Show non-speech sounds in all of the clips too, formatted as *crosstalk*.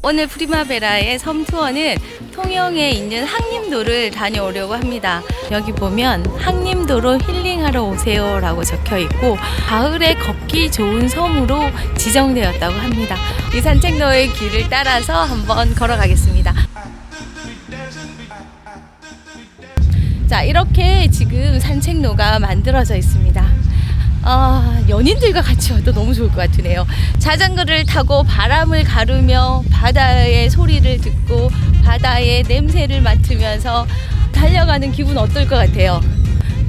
오늘 프리마베라의 섬 투어는 통영에 있는 항림도를 다녀오려고 합니다. 여기 보면 항림도로 힐링하러 오세요라고 적혀 있고 가을에 걷기 좋은 섬으로 지정되었다고 합니다. 이 산책로의 길을 따라서 한번 걸어가겠습니다. 자, 이렇게 지금 산책로가 만들어져 있습니다. 아, 연인들과 같이 와도 너무 좋을 것 같으네요. 자전거를 타고 바람을 가르며 바다의 소리를 듣고 바다의 냄새를 맡으면서 달려가는 기분 어떨 것 같아요?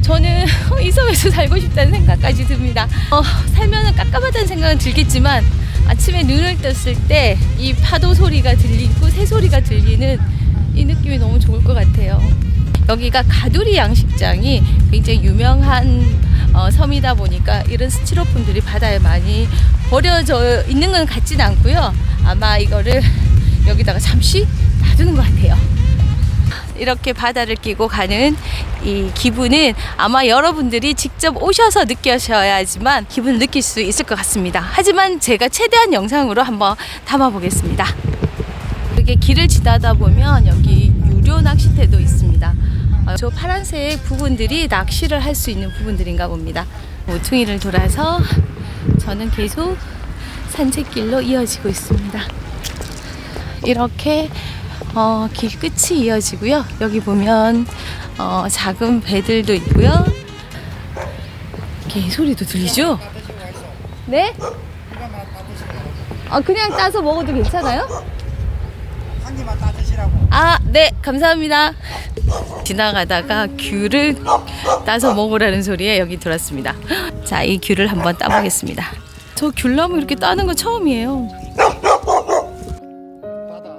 저는 *laughs* 이 섬에서 살고 싶다는 생각까지 듭니다. 어, 살면은 깝깝하다는 생각은 들겠지만 아침에 눈을 떴을 때 이 파도 소리가 들리고 새 소리가 들리는 이 느낌이 너무 좋을 것 같아요. 여기가 가두리 양식장이 굉장히 유명한 어, 섬이다 보니까 이런 스티로폼들이 바다에 많이 버려져 있는 건 같지는 않고요. 아마 이거를 여기다가 잠시 놔두는 것 같아요. 이렇게 바다를 끼고 가는 이 기분은 아마 여러분들이 직접 오셔서 느끼셔야지만 기분을 느낄 수 있을 것 같습니다. 하지만 제가 최대한 영상으로 한번 담아보겠습니다. 이렇게 길을 지나다 보면 여기 유료 낚시대도 있습니다. 어, 저 파란색 부분들이 낚시를 할 수 있는 부분들인가 봅니다. 모퉁이를 돌아서 저는 계속 산책길로 이어지고 있습니다. 이렇게 어, 길 끝이 이어지고요. 여기 보면 어, 작은 배들도 있고요. 개 소리도 들리죠? 네? 아 그냥 따서 먹어도 괜찮아요? 한 개만 따드시라고. 아, 네, 감사합니다. 지나가다가 귤을 따서 먹으라는 소리에 여기 들었습니다. 자, 이 귤을 한번 따보겠습니다. 저 귤나무 이렇게 따는 건 처음이에요. 바다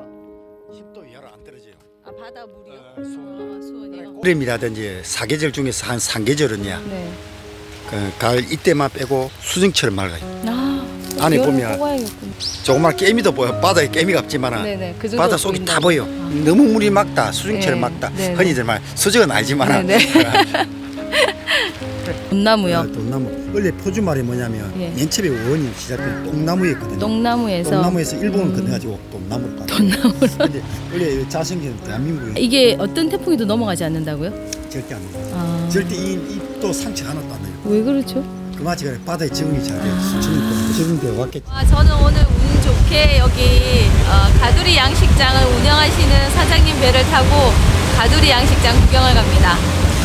10도 이하로 안 떨어져요. 아, 바다 물이요? 어, 수온. 수온이요? 여름이라든지 사계절 중에서 한 3계절은요. 네. 그 가을 이때만 빼고 수정처럼 맑아요. 아, 안에 보면 뽑아야겠군. 조그만 깨미도 보여. 바다에 깨미가 없지만 네네, 그 정도 바다 속이 보인다. 다 보여. 너무 물이 맑다. 수정처럼 네, 맑다. 네, 네. 흔히들 말 수정은 아니지만 네, *laughs* 돈나무요. 돈나무. 원래 포주말이 뭐냐면 예. 맨 처음에 원이 시작된 똥나무였거든요. 농나무에서 똥나무에서 일본을 음. 건너가지고 똥나무로 가. 돈나무로. *laughs* 근데 원래 자성기는 대한민국에 이게 어떤 태풍이도 넘어가지 않는다고요? 절대 안 돼요. 아, 절대 이 입도 상처 하나도 안 나요. 왜 그렇죠? 그 마치 그래 바다에 적응이 잘 돼요. 수천년 적응돼 왔겠지. 아, 저는 오늘 운 좋게 여기 어, 가두리 양식장을 운영하시는 사장님 배를 타고 가두리 양식장 구경을 갑니다.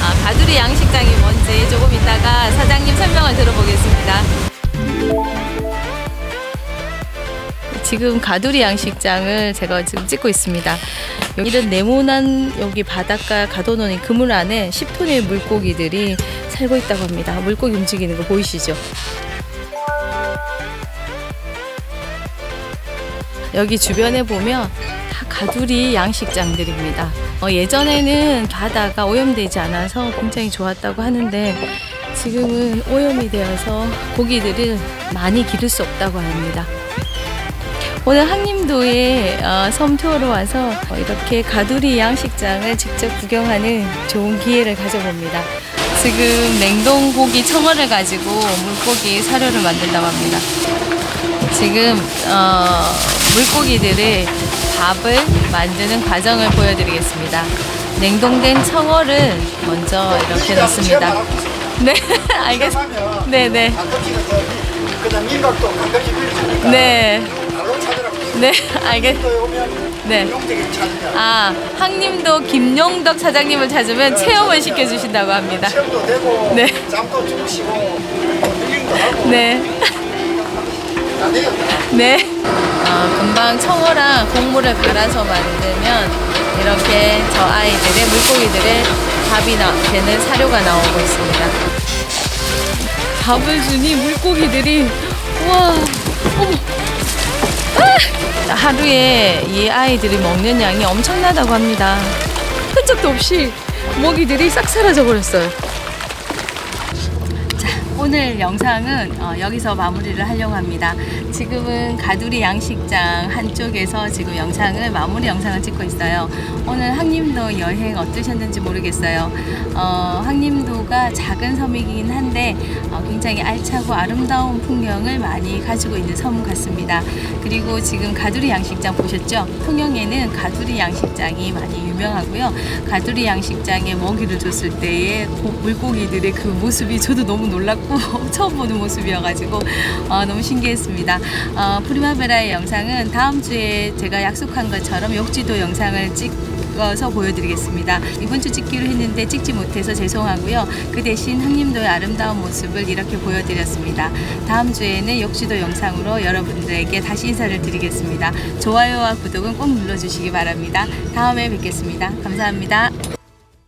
아, 가두리 양식장이 뭔지 조금 이따가 사장님 설명을 들어보겠습니다. 지금 가두리 양식장을 제가 지금 찍고 있습니다. 이런 네모난 여기 바닷가 가둬놓은 그물 안에 10톤의 물고기들이 살고 있다고 합니다. 물고기 움직이는 거 보이시죠? 여기 주변에 보면 다 가두리 양식장들입니다. 어, 예전에는 바다가 오염되지 않아서 굉장히 좋았다고 하는데 지금은 오염이 되어서 고기들을 많이 기를 수 없다고 합니다. 오늘 항림도에 어, 섬 투어로 와서 어, 이렇게 가두리 양식장을 직접 구경하는 좋은 기회를 가져봅니다. 지금 냉동 고기 청어를 가지고 물고기 사료를 만든다고 합니다. 지금 어, 물고기들의 밥을 만드는 과정을 보여드리겠습니다. 냉동된 청어를 먼저 이렇게 넣습니다. 네, *laughs* 알겠습니다. 네, 네, 일각도 가끔씩 빌려주니까 네. 네, *laughs* 알겠. 또 오면 네. 아, 항림도 김용덕 사장님을 찾으면 체험을 시켜주신다고 합니다. 체험도 되고 네. 잠도 주무시고 힐링도 하고 네. 네. 어, 금방 청어랑 곡물을 갈아서 만들면 이렇게 저 아이들의 물고기들의 밥이 나, 되는 사료가 나오고 있습니다. 밥을 주니 물고기들이 와 어머 아! 하루에 이 아이들이 먹는 양이 엄청나다고 합니다. 흔적도 없이 먹이들이 싹 사라져 버렸어요. 자 오늘 영상은 어, 여기서 마무리를 하려고 합니다. 지금은 가두리 양식장 한쪽에서 지금 영상을 마무리 영상을 찍고 있어요. 오늘 항림도 여행 어떠셨는지 모르겠어요. 어, 항림도가 작은 섬이긴 한데 어, 굉장히 알차고 아름다운 풍경을 많이 가지고 있는 섬 같습니다. 그리고 지금 가두리 양식장 보셨죠? 통영에는 가두리 양식장이 많이 유명하고요. 가두리 양식장에 먹이를 줬을 때의 고- 물고기들의 그 모습이 저도 너무 놀랐고 *laughs* 처음 보는 모습이어가지고 어, 너무 신기했습니다. 어, 프리마베라의 영상은 다음 주에 제가 약속한 것처럼 욕지도 영상을 찍 어서 보여드리겠습니다. 이번 주 찍기로 했는데 찍지 못해서 죄송하고요. 그 대신 항림도의 아름다운 모습을 이렇게 보여드렸습니다. 다음 주에는 욕지도 영상으로 여러분들에게 다시 인사를 드리겠습니다. 좋아요와 구독은 꼭 눌러주시기 바랍니다. 다음에 뵙겠습니다. 감사합니다.